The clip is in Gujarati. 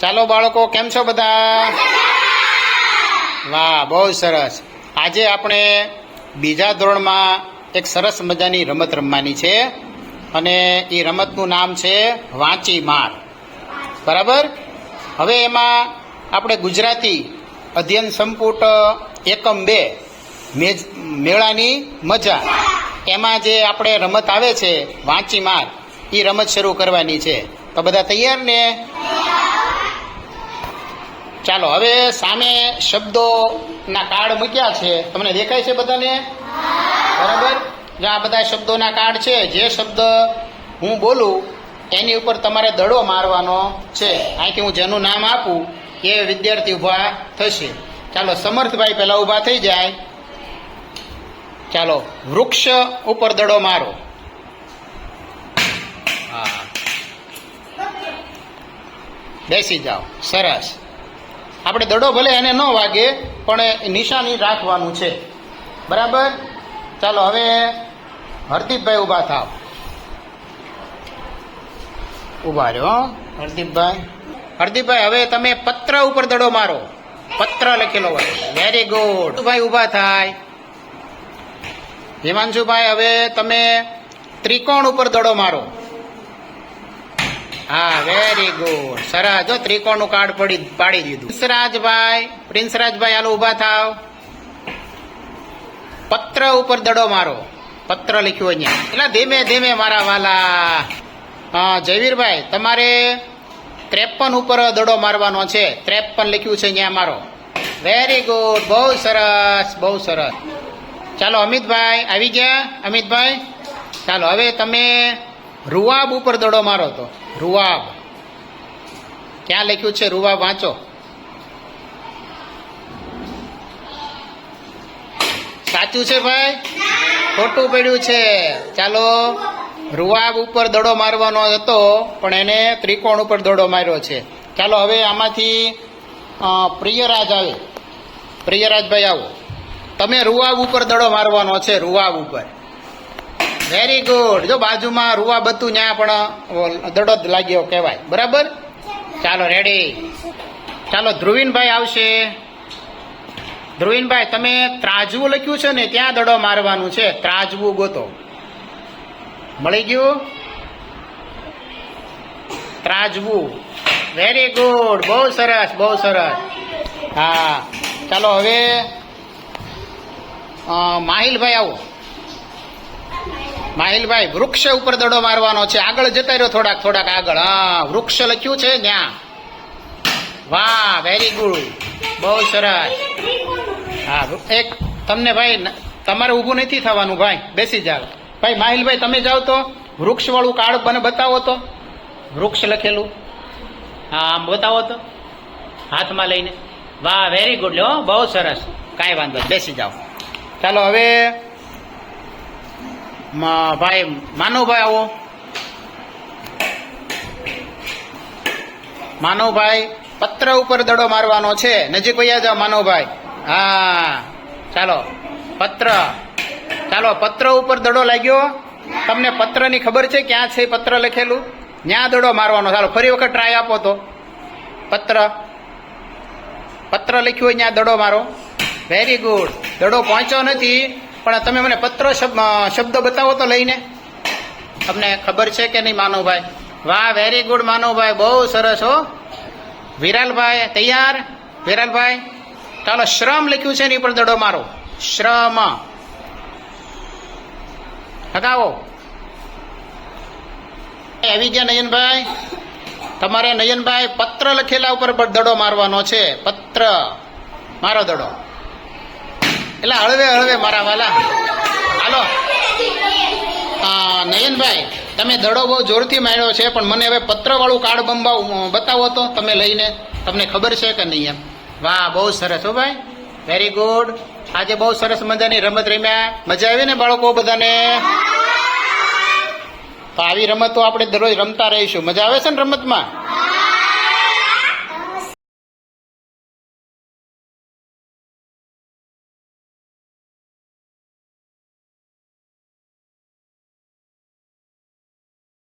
ચાલો બાળકો, કેમ છો બધા? વાહ, બહુ સરસ. આજે આપણે બીજા ધોરણમાં એક સરસ મજાની રમત રમવાની છે અને એ રમતનું નામ છે વાંચી માર. બરાબર? હવે એમાં આપણે ગુજરાતી અધ્યયન સંપુટ એકમ બે મેળાની મજા. એમાં જે આપણે રમત આવે છે વાંચી માર એ રમત શરૂ કરવાની છે. તો બધા તૈયાર ને? ચાલો, હવે સામે શબ્દોના કાર્ડ મૂક્યા છે. તમને દેખાય છે બધાને? બરાબર? જો આ બધા શબ્દોના કાર્ડ છે, જે શબ્દ હું બોલું, એની ઉપર તમારે દડો મારવાનો છે. અહીંથી હું જેનું નામ આપું, એ વિદ્યાર્થી ઊભા થશે. ચાલો, સમર્થભાઈ પહેલાં ઊભા થઈ જાય. ચાલો, વૃક્ષ ઉપર દડો મારો. બેસી જાઓ. સરસ. આપણે દડો ભલે એને ન વાગે, પણ નિશાની રાખવાનું છે. બરાબર? ચાલો, હવે હરદીપભાઈ ઊભા થાવ. ઊભા રહ્યો હરદીપભાઈ. હરદીપભાઈ, હવે તમે પત્ર ઉપર દડો મારો. પત્ર લખેલો હોય. વેરી ગુડ ભાઈ ઊભા થાય. હિમાંશુભાઈ, હવે તમે ત્રિકોણ ઉપર દડો મારો. હા વેરી ગુડ સરસ. જો ત્રિકોણનું કાર્ડ પડી, પાડી દીધું. પ્રિન્સરાજભાઈ પ્રિન્સરાજભાઈ, હાલો ઊભા થાવ. પત્ર ઉપર દડો મારો. પત્ર લખ્યું અહીંયા. એટલે ધીમે ધીમે મારા વાલા. હા, જયવીરભાઈ, તમારે ત્રેપન ઉપર દડો મારવાનો છે. ત્રેપન લખ્યું છે અહીંયા મારો. વેરી ગુડ બહુ સરસ બહુ સરસ. ચાલો, અમિતભાઈ, આવી ગયા? અમિતભાઈ? ચાલો, હવે તમે રૂવાબ ઉપર દડો મારો તો. રૂવાબ. ક્યાં લખ્યું છે રૂવાબ? વાંચો. સાચું છે ભાઈ? ખોટું પડ્યું છે. ચાલો. રૂવાબ ઉપર દડો મારવાનો હતો, પણ એને ત્રિકોણ ઉપર દડો માર્યો છે. ચાલો, હવે આમાંથી પ્રિયરાજ આવે. પ્રિયરાજભાઈ આવો. તમે રૂવાબ ઉપર દડો મારવાનો છે, રૂવાબ ઉપર. વેરી ગુડ જો બાજુમાં રૂવા બતું ત્યાં પણ દડો જ લાગ્યો કહેવાય. બરાબર? ચાલો રેડી ચાલો, ધ્રુવીનભાઈ આવશે. ધ્રુવીનભાઈ, તમે ત્રાજવું લખ્યું છે ને, ત્યાં દડો મારવાનું છે. ત્રાજવું ગોતો. મળી ગયું? ત્રાજવું. વેરી ગુડ બહુ સરસ બહુ સરસ. હા. ચાલો, હવે માહિલભાઈ આવો. માહિલભાઈ, વૃક્ષ ઉપર દડો મારવાનો છે. આગળ જતા રહ્યો થોડાક થોડાક આગળ. હા, વૃક્ષ લખ્યું છે ત્યાં વાહ વેરી ગુડ બહુ સરસ. હા એક, તમને ભાઈ તમારે ઊભું નથી થવાનું ભાઈ. બેસી જાઓ. ભાઈ, માહિલભાઈ, તમે જાઓ તો વૃક્ષ વાળું કાર્ડ મને બતાવો તો. વૃક્ષ લખેલું. હા, આમ બતાવો તો. હાથમાં લઈને. વાહ વેરી ગુડ લો બહુ સરસ. કાંઈ વાંધો બેસી જાઓ. ચાલો, હવે ભાઈ માનવભાઈ આવો. માનવભાઈ, પત્ર ઉપર દડો મારવાનો છે. નજીક વયા જાઓ, માનવભાઈ. હા, ચાલો. પત્ર. ચાલો, પત્ર ઉપર દડો લાગ્યો. તમને પત્રની ખબર છે ક્યાં છે પત્ર લખેલું? ત્યાં દડો મારવાનો. ચાલો, ફરી વખત ટ્રાય આપો તો. પત્ર. પત્ર લખ્યું હોય ત્યાં દડો મારો. વેરી ગુડ દડો પહોંચ્યો નથી. પણ તમે મને પત્ર શબ્દ બતાવો તો લઈને. તમને ખબર છે કે નહીં, માનવભાઈ? વાહ વેરી ગુડ માનવભાઈ. બહુ સરસ, હો. વિરાલભાઈ, તૈયાર? વિરાલભાઈ, ચાલો શ્રમ લખ્યું છે એની પર દડો મારો. શ્રમ. હગાવો. આવી ગયા નયનભાઈ. તમારે નયનભાઈ પત્ર લખેલા ઉપર પણ દડો મારવાનો છે. પત્ર. મારો દડો. એટલે હળવે હળવે મારા વાલા. હાલો. હા નયનભાઈ, તમે દડો બહુ જોરથી માર્યો છે, પણ મને હવે પત્રવાળું કાર્ડ બંબા બતાવો તો, તમે લઈને. તમને ખબર છે કે નહીં એમ? વાહ, બહુ સરસ હો ભાઈ. વેરી ગુડ આજે બહુ સરસ મજાની રમત રમ્યા. મજા આવી ને બાળકો બધાને? તો આવી રમતો આપણે દરરોજ રમતા રહીશું. મજા આવે છે ને રમતમાં?